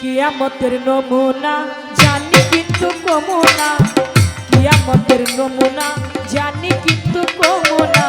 কিয়ামতের নমুনা জানি কিন্তু কমো না কিয়ামতের নমুনা জানি কিন্তু কমো না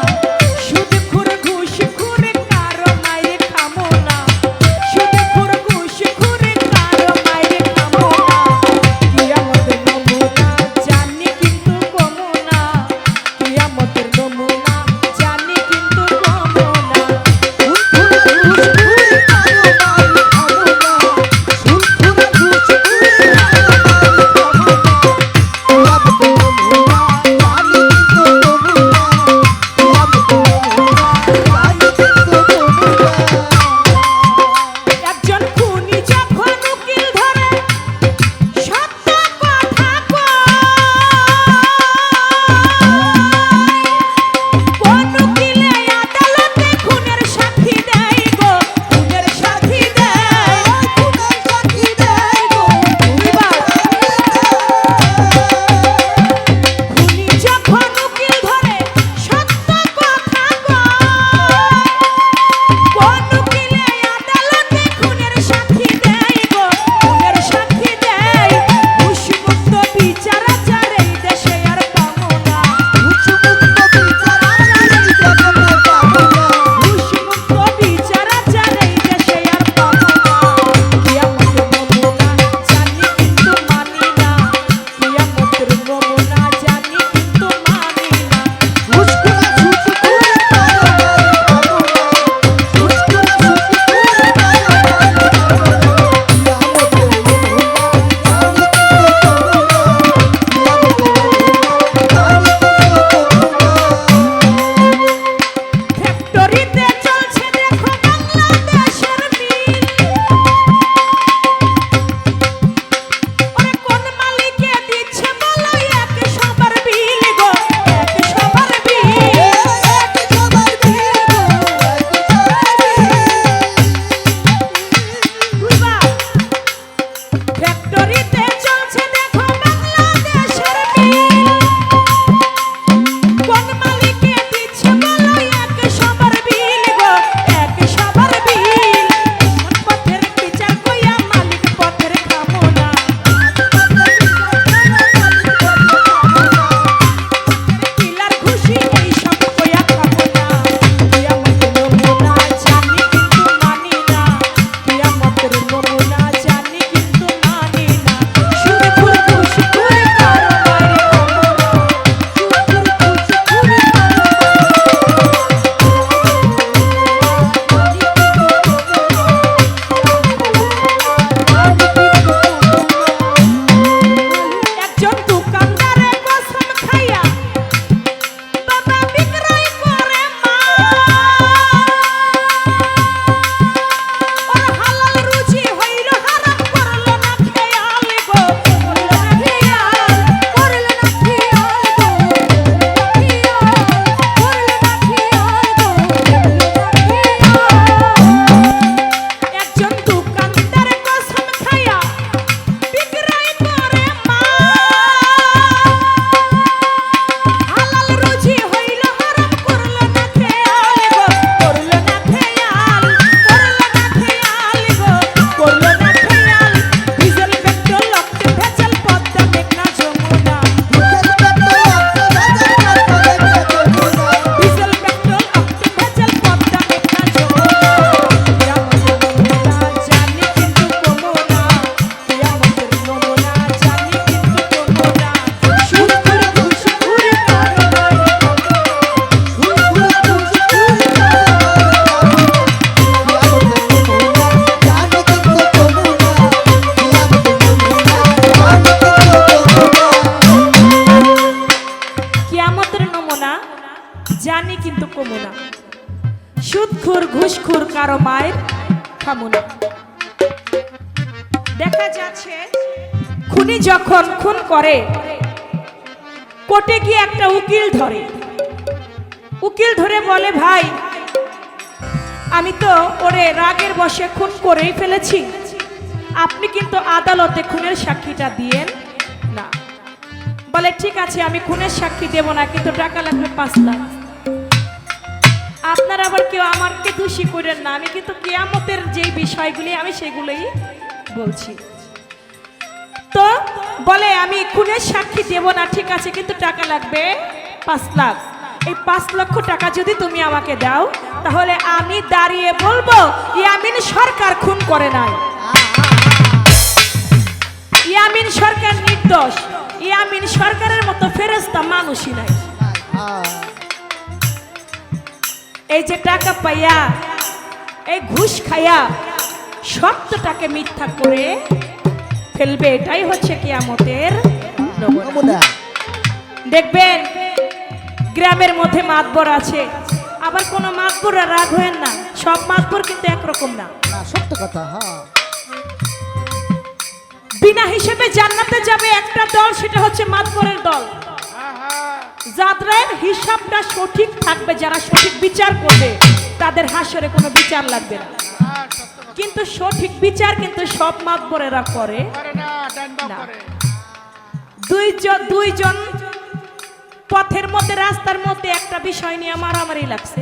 সুদখোর ঘুষখোর কারও মায়ের খামুন। দেখা যাচ্ছে, খুনি যখন খুন করে কোটে গিয়ে একটা উকিল ধরে। উকিল ধরে বলে, ভাই, আমি তো ওরে রাগের বসে খুন করেই ফেলেছি। আপনি কিন্তু আদালতে খুনের সাক্ষীটা দিয়েন না। বলে, ঠিক আছে, আমি খুনের সাক্ষী দেব না, কিন্তু টাকা লাগবে পাঁচ লাখ। আপনার আবার কেউ আমাকে দোষী করেন না। আমি কিন্তু কেয়ামতের যে বিষয়গুলি আমি সেগুলোই বলছি। তো বলে, আমি খুনের সাক্ষী দেব না, ঠিক আছে, কিন্তু টাকা লাগবে পাঁচ লাখ। এই পাঁচ লক্ষ টাকা যদি তুমি আমাকে দাও, তাহলে আমি দাঁড়িয়ে বলব, ইয়ামিন সরকার খুন করে নাই। ইয়ামিন সরকার নির্দোষ। ইয়ামিন সরকারের মতো ফেরস্তা মানুষই নাই। এই যে টাকা পাইয়া এই ঘুষ খাইয়া সত্যটাকে মিথ্যা করে ফেলবে এটাই হচ্ছে কিয়ামতের নমুনা। নমুনা। দেখবেন গ্রামের মধ্যে মাতবর আছে আবার কোনো মাতবররা রাগ হয়েন না সব মাতবর কিন্তু একরকম না। না সত্য কথা হ্যাঁ। বিনা হিসেবে জান্নাতে যাবে একটা দল সেটা হচ্ছে মাতবরের দল। যাদের হিসাবটা সঠিক থাকবে যারা সঠিক বিচার করবে, তাদের হাসরে কোনো বিচার লাগবে না। কিন্তু সঠিক বিচার কিন্তু সব মাতবরেরা করে। দুইজন দুইজন পথের মধ্যে, রাস্তার মধ্যে একটা বিষয় নিয়ে মারামারি লাগছে।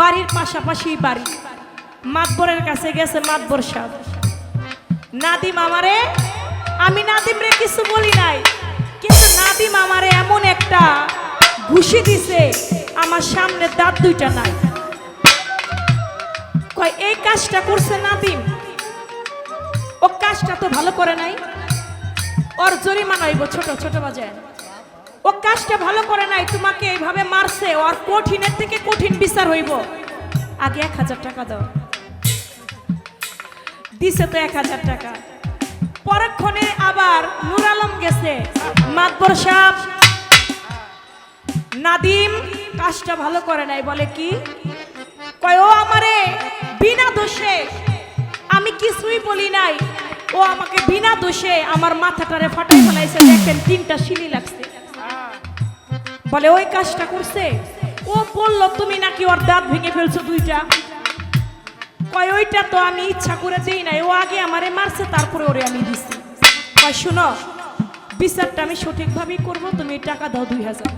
বাড়ির পাশাপাশি বাড়ি। মাতবরের কাছে গেছে মাতবর সাহেব নাদিম আমারে, আমি নাদিম রে কিছু বলি নাই। নাদিম আমারে এমন একটা ঘুষি দিছে, আমার সামনে দাঁত দুইটা নাই। কয়, এই কাজটা করছে নাদিম। ও কাজটা তো ভালো করে নাই। ওর জরিমানা হইব ছোট ছোট বাজায়। ও কাজটা ভালো করে নাই, তোমাকে এইভাবে মারছে, ওর কঠিনের থেকে কঠিন বিচার হইব। আগে এক হাজার টাকা দাও। দিছে তো এক হাজার টাকা। পরক্ষণে আবার নুর আলম গেছে। মাতবর সাহেব, নাদিম কাজটা ভালো করে নাই, বলে কি? কয়, ও আমারে বিনা দোষে আমি কিছুই বলি নাই। ও আমাকে বিনা দোষে আমার মাথাটারে ফাটাই ফেলাইছে। দেখেন, তিনটা শিলি লাগছে। বলে, ওই কাজটা করছে? ও বলল, তুমি নাকি ওর দাঁত ভেঙে ফেলছো দুইটা। কয় ওইটা তো আমি ইচ্ছা করে দেই নাই। ও আগে আমারে মারছে তারপরে ওরে আমি দিছি। কয় শুনো বিচারটা আমি সঠিকভাবেই করব তুমি টাকা দাও দুই হাজার।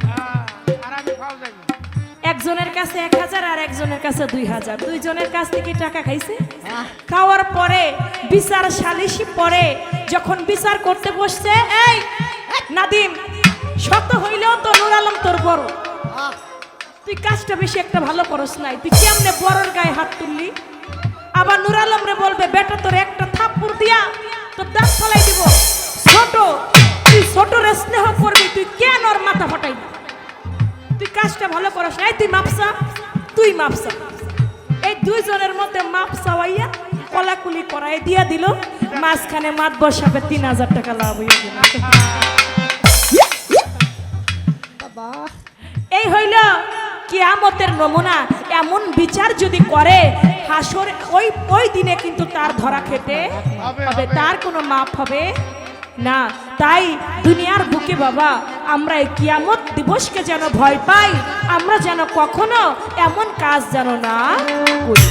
একজনের কাছে এক হাজার আর একজনের কাছে দুই হাজার। দুইজনের কাছ থেকে টাকা খাইছে। খাওয়ার পরে বিচার সালিশি পরে যখন বিচার করতে বসছে এই নাদিম শত হইলেও তো নুর আলম তোর বড়। তুই কাজটা বেশি একটা ভালো করস নাই। তুই কেমনে বড়র গায়ে হাত তুললি? আবার নুর আলম রে বলবে বেটা তোর একটা থাপ্পড় দিয়া তোর দাঁত ফলাই দিব। ছোট তুই ছোট রে স্নেহ করবি তুই কেন ওর মাথা ফাটাইবি? তুই কাজটা ভালো করস নাই তুই মাপসা তুই মাপসা এই দুইজনের মধ্যে মাপসা হইয়া কলাকুলি করাই দিয়া দিল। মাঝখানে মাত বসাবে তিন হাজার টাকা লাভ হয়ে গেল। বাবা। এই হইল কিয়ামতের নমুনা এমন বিচার যদি করে হাসর ওই ওই দিনে কিন্তু তার ধরা খেতে হবে। তার কোনো মাপ হবে না। তাই দুনিয়ার বুকে বাবা আমরা এই কিয়ামত দিবসকে যেন ভয় পাই আমরা যেন কখনো এমন কাজ যেন না করি।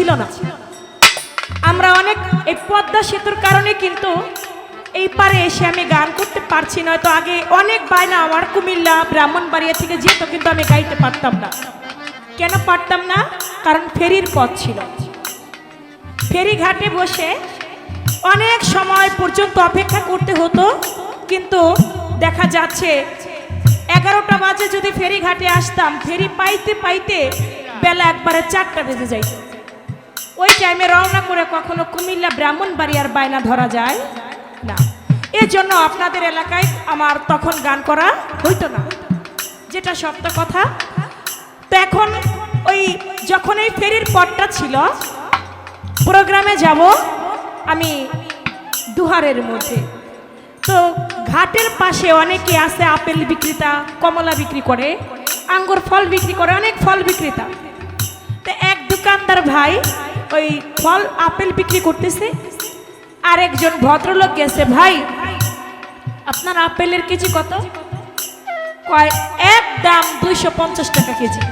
ছিল না। আমরা অনেক এই পদ্মা সেতুর কারণে কিন্তু এই পারে এসে আমি গান করতে পারছি নয়তো আগে অনেক বায়না আমার কুমিল্লা, ব্রাহ্মণবাড়িয়া থেকে যেত কিন্তু আমি গাইতে পারতাম না। কেন পারতাম না? কারণ ফেরির পথ ছিল। ফেরি ঘাটে বসে অনেক সময় পর্যন্ত অপেক্ষা করতে হতো, কিন্তু দেখা যাচ্ছে এগারোটা বাজে যদি ফেরি ঘাটে আসতাম, ফেরি পাইতে পাইতে বেলা একবারে চারটা বেজে যাইত। ওই টাইমে রওনা করে কখনো কুমিল্লা ব্রাহ্মণ ব্রাহ্মণবাড়িয়ার বায়না ধরা যায়? না। এজন্য আপনাদের এলাকায় আমার তখন গান করা হইতো না। যেটা সত্য কথা। তো এখন ওই যখন এই ফেরির পথটা ছিল, প্রোগ্রামে যাব আমি দুহারের মধ্যে। তো ঘাটের পাশে অনেকে আছে আপেল বিক্রেতা, কমলা বিক্রি করে, আঙ্গুর ফল বিক্রি করে, অনেক ফল বিক্রেতা। তো এক দোকানদার ভাই ওই ফল আপেল বিক্রি করতেছে। আর একজন ভদ্রলোক গেছে, ভাই, আপনার আপেলের কেজি কত? কয়, এক দাম দুইশো পঞ্চাশ টাকা কেজি।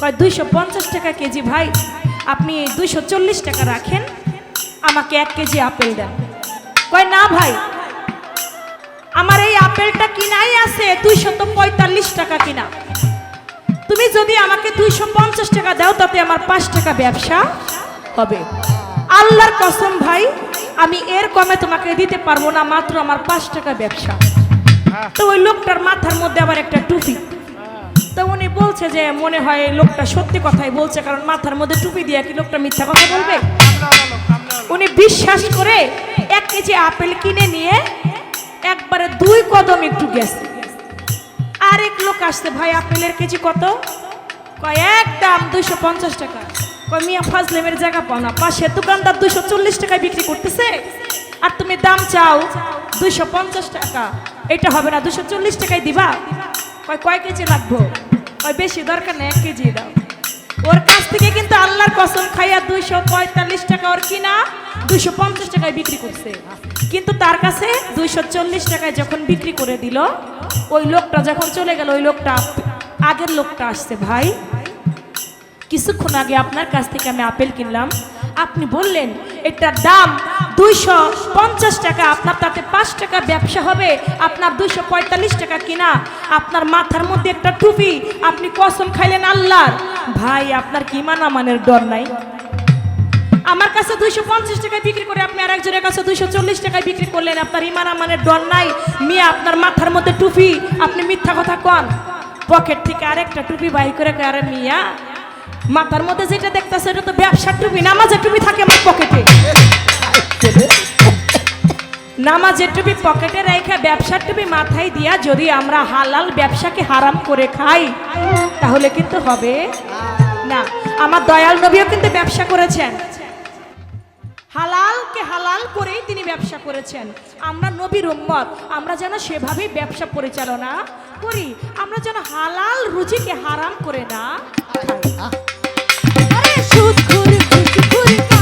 কয়, দুইশো পঞ্চাশ টাকা কেজি, ভাই, আপনি দুইশো চল্লিশ টাকা রাখেন, আমাকে এক কেজি আপেল দেন। কয়, না, ভাই, আমার এই আপেলটা কিনাই আছে দুইশত পঁয়তাল্লিশ টাকা কিনা। যদি আমাকে দুইশো পঞ্চাশ টাকা দাও, তাতে আমার পাঁচ টাকা ব্যবসা হবে। আল্লাহর কসম ভাই, আমি এর কমে তোমাকে দিতে পারব না, মাত্র আমার পাঁচ টাকা ব্যবসা। তো ওই লোকটার মাথার মধ্যে আবার একটা টুপি। তো উনি বলছে যে, মনে হয় লোকটা সত্যি কথাই বলছে, কারণ মাথার মধ্যে টুপি দিয়ে কি লোকটা মিথ্যা কথা বলবে? উনি বিশ্বাস করে এক কেজি আপেল কিনে নিয়ে একবারে দুই কদম একটু গেছে। আরেক লোক আসছে, ভাই, আপেলের কেজি কত? কয়, এক দাম দুইশো পঞ্চাশ টাকা। কয়, মিয়া, ফাজলেমের জায়গা পাও না। পাশের দোকানদার দুইশো চল্লিশ টাকায় বিক্রি করতেছে। আর তুমি দাম চাও দুইশো পঞ্চাশ টাকা। এটা হবে না দুশো চল্লিশ টাকায় দিবা। কয় কয় কেজি লাগবো? কয়, বেশি দরকার নেই, এক কেজি দাও। ওর কাছ থেকে কিন্তু আল্লাহর কসম খাইয়া দুইশো পঁয়তাল্লিশ টাকা ওর কিনা দুইশো পঞ্চাশ টাকায় বিক্রি করছে। কিন্তু তার কাছে দুইশো চল্লিশ টাকায় যখন বিক্রি করে দিল, ওই লোকটা যখন চলে গেল, ওই লোকটা, আগের লোকটা আসছে, ভাই কিছুক্ষণ আগে আপনার কাছ থেকে আমি আপেল কিনলাম। আপনি বললেন, এটার দাম দুইশো পঞ্চাশ টাকা, আপনার তাতে পাঁচ টাকা ব্যবসা হবে, আপনার দুইশো পঁয়তাল্লিশ টাকা কিনা। আপনার মাথার মধ্যে একটা টুপি, আপনি কসম খাইলেন আল্লাহর। ভাই, আপনার কি মানামানের ডর নাই? আমার কাছে দুইশো পঞ্চাশ টাকায় বিক্রি করে আপনি আর একজনের কাছে দুইশো চল্লিশ টাকায় বিক্রি করলেন, আপনার ইমান আমানের ডর নাই? মিয়া, আপনার মাথার মধ্যে টুপি, আপনি মিথ্যা কথা কন। পকেট থেকে আরেকটা টুপি বাই করে আরে মিয়া মাথার মধ্যে যেটা দেখতেছে, এটা তো ব্যবসার টুপি, নামাজের টুপি থাকে আমার পকেটে নামাজের টুপি পকেটে রেখে ব্যবসার টুপি মাথায় দিয়া যদি আমরা হালাল ব্যবসাকে হারাম করে খাই, তাহলে কিন্তু হবে না। আমার দয়াল নবীও কিন্তু ব্যবসা করেছেন। হালালকে হালাল করেই তিনি ব্যবসা করেছেন। আমরা নবীর উম্মত, আমরা যেন সেভাবেই ব্যবসা পরিচালনা করি। আমরা যেন হালাল রুচিকে হারাম করে না ঘুরে ঘুরে